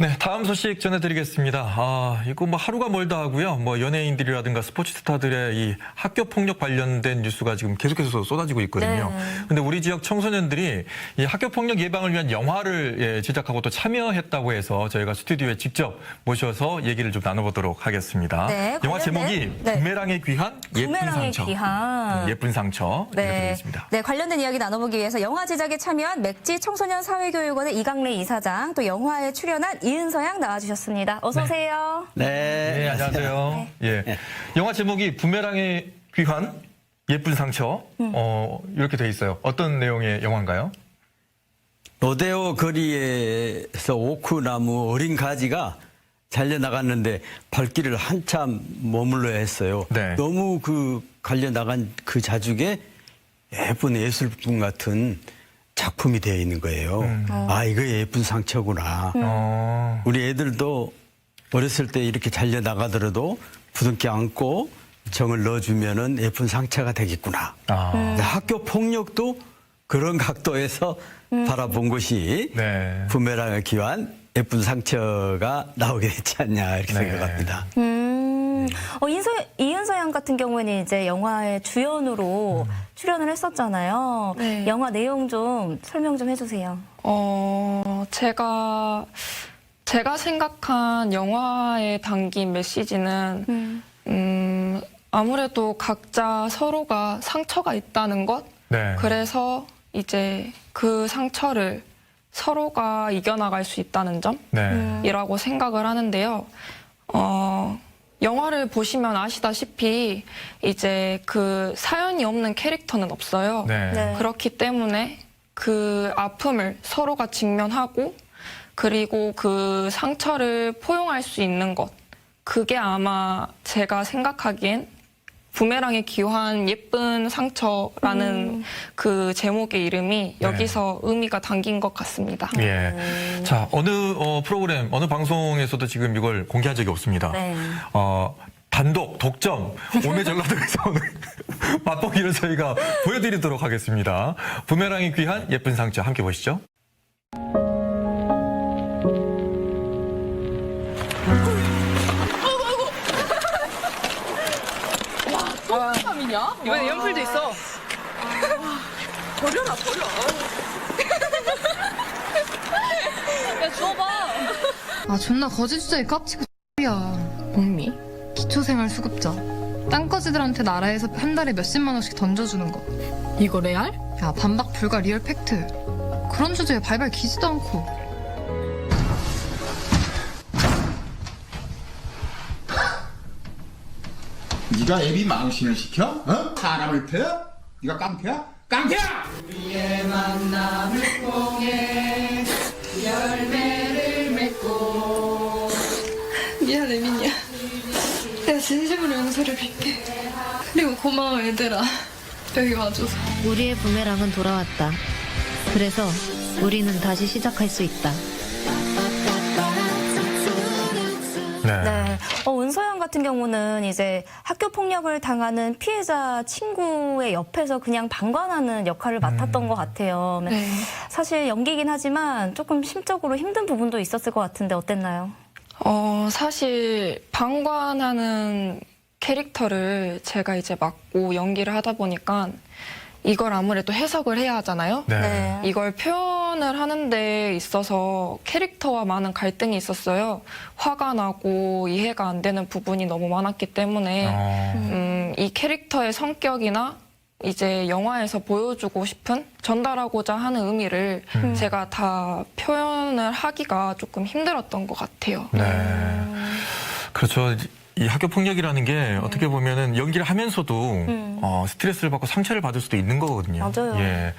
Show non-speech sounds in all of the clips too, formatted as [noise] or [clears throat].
네, 다음 소식 전해드리겠습니다. 아, 이거 뭐 하루가 멀다 하고요. 뭐 연예인들이라든가 스포츠 스타들의 이 학교 폭력 관련된 뉴스가 지금 계속해서 쏟아지고 있거든요. 네. 근데 우리 지역 청소년들이 이 학교 폭력 예방을 위한 영화를 예, 제작하고 또 참여했다고 해서 저희가 스튜디오에 직접 모셔서 얘기를 좀 나눠보도록 하겠습니다. 네, 영화 관련된- 제목이 네. 부메랑의 귀한 예쁜 부메랑의 상처. 귀한. 음, 예쁜 상처 이렇게 네. 네, 관련된 이야기 나눠보기 위해서 영화 제작에 참여한 맥지 청소년 사회교육원의 이강래 이사장, 또 영화에 출연한 이은서양 나와주셨습니다. 어서 오세요. 네, 네. 안녕하세요. 예. 영화 제목이 부메랑의 귀한 예쁜 상처. 음. 어, 이렇게 돼 있어요. 어떤 내용의 영화인가요? 로데오 거리에서 오크나무 어린 가지가 잘려 나갔는데 발길을 한참 머물러야 했어요. 네. 너무 그 갈려 나간 그 자죽에 예쁜 예술품 같은 작품이 되어 있는 거예요. 아 이거 예쁜 상처구나. 어. 우리 애들도 어렸을 때 이렇게 잘려 나가더라도 부둥켜 안고 정을 넣어주면은 예쁜 상처가 되겠구나. 아. 근데 학교 폭력도 그런 각도에서 바라본 것이 네. 부메랑의 기환 예쁜 상처가 나오게 됐지 않냐 이렇게 네. 생각합니다. 음, 어, 인서, 이은서 양 같은 경우에는 이제 영화의 주연으로 출연을 했었잖아요. 네. 영화 내용 좀 설명 좀 해주세요. 어, 제가, 제가 생각한 영화에 담긴 메시지는, 음. 음, 아무래도 각자 서로가 상처가 있다는 것, 네. 그래서 이제 그 상처를 서로가 이겨나갈 수 있다는 네. 점이라고 생각을 하는데요. 어, 영화를 보시면 아시다시피 이제 그 사연이 없는 캐릭터는 없어요. 네. 네. 그렇기 때문에 그 아픔을 서로가 직면하고 그리고 그 상처를 포용할 수 있는 것 그게 아마 제가 생각하기엔 부메랑의 기환 예쁜 상처라는 그 제목의 이름이 네. 여기서 의미가 담긴 것 같습니다. 예. 자, 어느 어, 프로그램, 어느 방송에서도 지금 이걸 공개한 적이 없습니다. 네. 어, 단독, 독점, 오메 전라도에서 오늘 [laughs] 맛보기를 저희가 보여드리도록 하겠습니다. 부메랑이 귀한 예쁜 상처 함께 보시죠. 이번에 연필도 있어. 버려라 버려. 야 줘봐. 아 존나 거짓 주제에 깝치고 야 몸이 기초생활 수급자 땅거지들한테 나라에서 한 달에 몇십만 원씩 던져주는 거. 이거 레알? 야 반박 불가 리얼 팩트. 그런 주제에 발발 기지도 않고. 네가 애비 망신을 시켜? 어? 사람을 패? 네가 깡패야? 깡패야! 미안해 민이야. 내가 진심으로 용서를 빌게. 그리고 고마워 얘들아. 여기 와줘서. 우리의 부메랑은 돌아왔다. 그래서 우리는 다시 시작할 수 있다. 어, 은서양 같은 경우는 이제 학교 폭력을 당하는 피해자 친구의 옆에서 그냥 방관하는 역할을 맡았던 것 같아요. 네. 사실 연기긴 하지만 조금 심적으로 힘든 부분도 있었을 것 같은데 어땠나요? 어, 사실 방관하는 캐릭터를 제가 이제 맡고 연기를 하다 보니까 이걸 아무래도 해석을 해야 하잖아요. 네. 이걸 표현을 하는 데 있어서 캐릭터와 많은 갈등이 있었어요. 화가 나고 이해가 안 되는 부분이 너무 많았기 때문에 어. 음, 이 캐릭터의 성격이나 이제 영화에서 보여주고 싶은 전달하고자 하는 의미를 음. 제가 다 표현을 하기가 조금 힘들었던 것 같아요. 네. 그렇죠. 이 학교 폭력이라는 게 어떻게 보면은 연기를 하면서도 어, 스트레스를 받고 상처를 받을 수도 있는 거거든요. 맞아요. 예.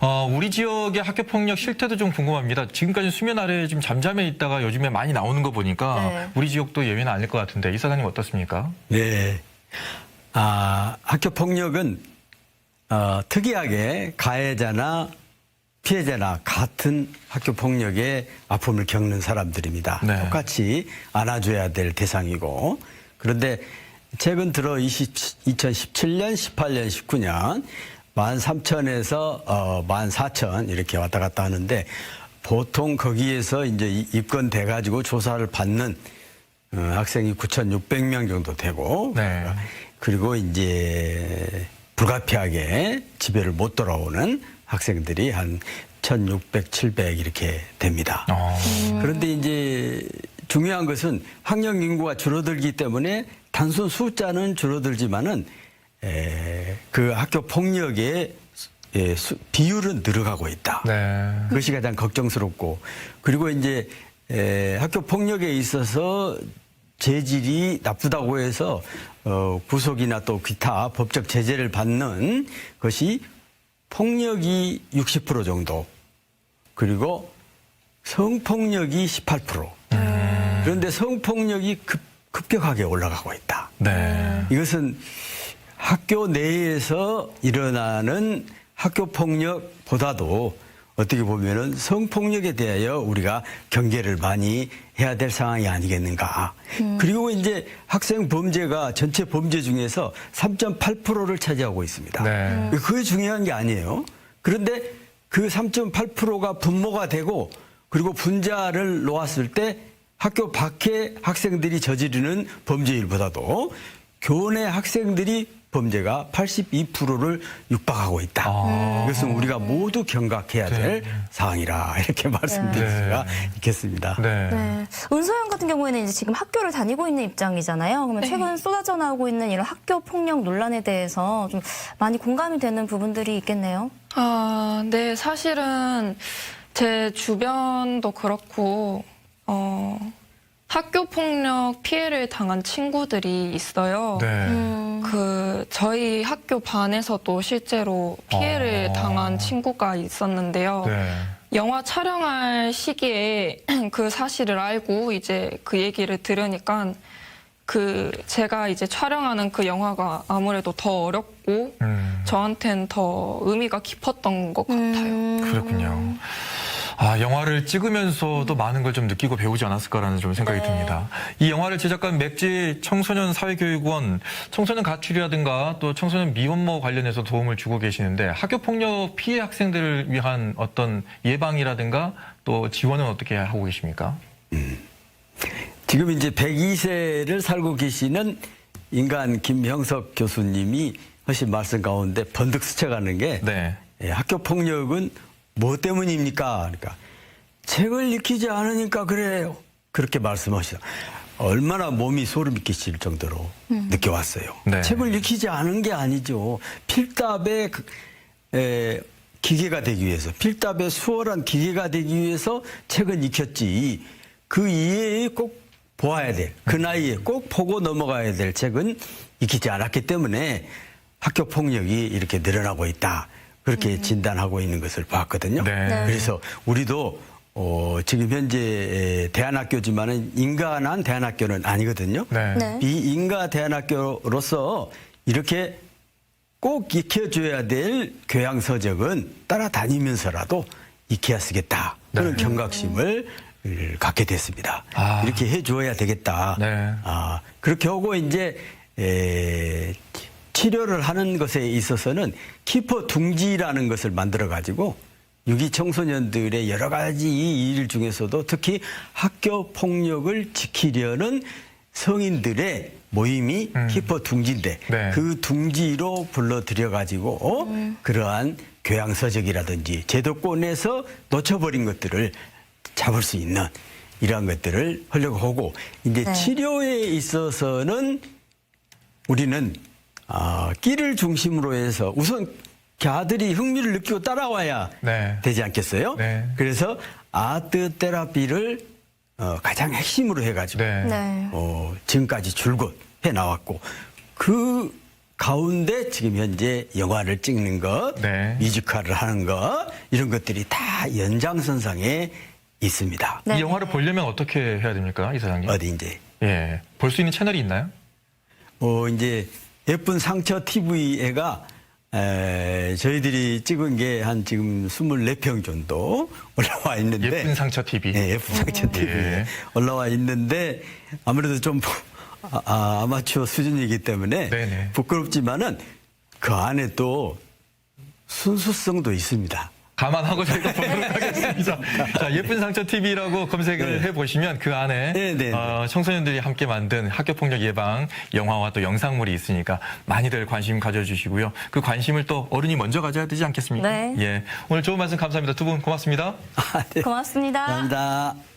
어, 우리 지역의 학교 폭력 실태도 좀 궁금합니다. 지금까지 수면 아래에 지금 잠잠해 있다가 요즘에 많이 나오는 거 보니까 네. 우리 지역도 예외는 아닐 것 같은데 이 사장님 어떻습니까? 네. 아, 학교 폭력은 어, 특이하게 가해자나 피해자나 같은 학교 폭력의 아픔을 겪는 사람들입니다. 네. 똑같이 안아줘야 될 대상이고 그런데 최근 들어 20, 2017년, 18년, 19년 13,000에서 어, 14,000 이렇게 왔다 갔다 하는데 보통 거기에서 이제 이- 입건돼 가지고 조사를 받는 어, 학생이 9,600명 정도 되고 네. 그리고 이제 불가피하게 집에를 못 돌아오는 학생들이 한 1,600, 700 이렇게 됩니다. 어. 그런데 이제 중요한 것은 학령 인구가 줄어들기 때문에 단순 숫자는 줄어들지만은 에, 그 학교 폭력의 수- 예, 수- 비율은 늘어가고 있다. 네. 그것이 가장 걱정스럽고 그리고 이제 에, 학교 폭력에 있어서 재질이 나쁘다고 해서 어, 구속이나 또 기타 법적 제재를 받는 것이 폭력이 60% 정도 그리고 성폭력이 18% 그런데 성폭력이 급, 급격하게 올라가고 있다. 네. 이것은 학교 내에서 일어나는 학교 폭력보다도 어떻게 보면은 성폭력에 대하여 우리가 경계를 많이 해야 될 상황이 아니겠는가. 그리고 이제 학생 범죄가 전체 범죄 중에서 3.8%를 차지하고 있습니다. 네. 그게 중요한 게 아니에요. 그런데 그 3.8%가 분모가 되고 그리고 분자를 놓았을 때 학교 밖에 학생들이 저지르는 범죄율보다도 교내 학생들이 범죄가 82%를 육박하고 있다. 아. 이것은 우리가 모두 경각해야 될 상황이라 이렇게 말씀드릴 네. 수가 있겠습니다. 네. 네. 은소영 같은 경우에는 이제 지금 학교를 다니고 있는 입장이잖아요. 그러면 최근 쏟아져 나오고 있는 이런 학교 폭력 논란에 대해서 좀 많이 공감이 되는 부분들이 있겠네요. 아, 네, 사실은 제 주변도 그렇고, 어, 학교 폭력 피해를 당한 친구들이 있어요. 네. 음. 그, 저희 학교 반에서도 실제로 피해를 아. 당한 친구가 있었는데요. 네. 영화 촬영할 시기에 [clears throat] 그 사실을 알고 이제 그 얘기를 들으니까 그 제가 이제 촬영하는 그 영화가 아무래도 더 어렵고 음. 저한텐 더 의미가 깊었던 것 같아요. 음. 그렇군요. 아, 영화를 찍으면서도 많은 걸 좀 느끼고 배우지 않았을까라는 좀 생각이 네. 듭니다. 이 영화를 제작한 맥지 청소년 사회교육원 청소년 가출이라든가 또 청소년 미혼모 관련해서 도움을 주고 계시는데 학교 폭력 피해 학생들을 위한 어떤 예방이라든가 또 지원은 어떻게 하고 계십니까? 지금 이제 102세를 살고 계시는 인간 김형석 교수님이 하신 말씀 가운데 번득 스쳐가는 게 네. 예, 학교 폭력은 뭐 때문입니까? 그러니까 책을 읽히지 않으니까 그래요. 그렇게 말씀하시다. 얼마나 몸이 소름이 끼칠 정도로 느껴왔어요. 네. 책을 읽히지 않은 게 아니죠. 필답의 그, 에, 기계가 되기 위해서, 필답의 수월한 기계가 되기 위해서 책은 익혔지. 그 이외에 꼭 보아야 될, 그 나이에 꼭 보고 넘어가야 될 책은 익히지 않았기 때문에 학교 폭력이 이렇게 늘어나고 있다. 그렇게 진단하고 있는 것을 봤거든요. 네. 네. 그래서 우리도 어, 지금 현재 대안학교지만은 인간한 대안학교는 아니거든요. 네. 네. 비인가 대안학교로서 이렇게 꼭 익혀줘야 될 교양 서적은 따라다니면서라도 익혀야 쓰겠다. 그런 네. 경각심을 갖게 됐습니다. 아. 이렇게 해줘야 되겠다. 네. 아, 그렇게 하고 이제 에, 치료를 하는 것에 있어서는 키퍼 둥지라는 것을 만들어 가지고 유기 청소년들의 여러 가지 이일 중에서도 특히 학교 폭력을 지키려는 성인들의 모임이 음. 키퍼 둥지인데 네. 그 둥지로 불러들여 가지고 어? 그러한 교양 서적이라든지 제도권에서 놓쳐버린 것들을 잡을 수 있는 이러한 것들을 하려고 하고 이제 네. 치료에 있어서는 우리는 아, 끼를 중심으로 해서 우선 걔들이 흥미를 느끼고 따라와야 네. 되지 않겠어요? 네. 그래서 아트 테라피를 어, 가장 핵심으로 해가지고 네. 네. 어, 지금까지 줄곧 해 나왔고 그 가운데 지금 현재 영화를 찍는 것, 네. 뮤지컬을 하는 것 이런 것들이 다 연장선상에 있습니다. 네. 이 영화를 보려면 어떻게 해야 됩니까, 이사장님? 어디 이제 예. 볼 수 있는 채널이 있나요? 어 이제 예쁜 상처 TV애가 에, 저희들이 찍은 게 한 지금 24평 정도 [laughs] 올라와 있는데 예쁜 상처 TV. 네, 예쁜 상처 TV에 예. 올라와 있는데 아무래도 좀 아, 아, 아 마추어 수준이기 때문에 네네. 부끄럽지만은 그 안에 또 순수성도 있습니다. 감안하고 저희가 보도록 하겠습니다. [laughs] 자, 예쁜 상처 TV라고 검색을 네. 해보시면 그 안에 네, 네, 네. 어, 청소년들이 함께 만든 학교 폭력 예방 영화와 또 영상물이 있으니까 많이들 관심 가져주시고요. 그 관심을 또 어른이 먼저 가져야 되지 않겠습니까? 네. 예. 오늘 좋은 말씀 감사합니다. 두 분 고맙습니다. 아, 네. 고맙습니다. 감사합니다.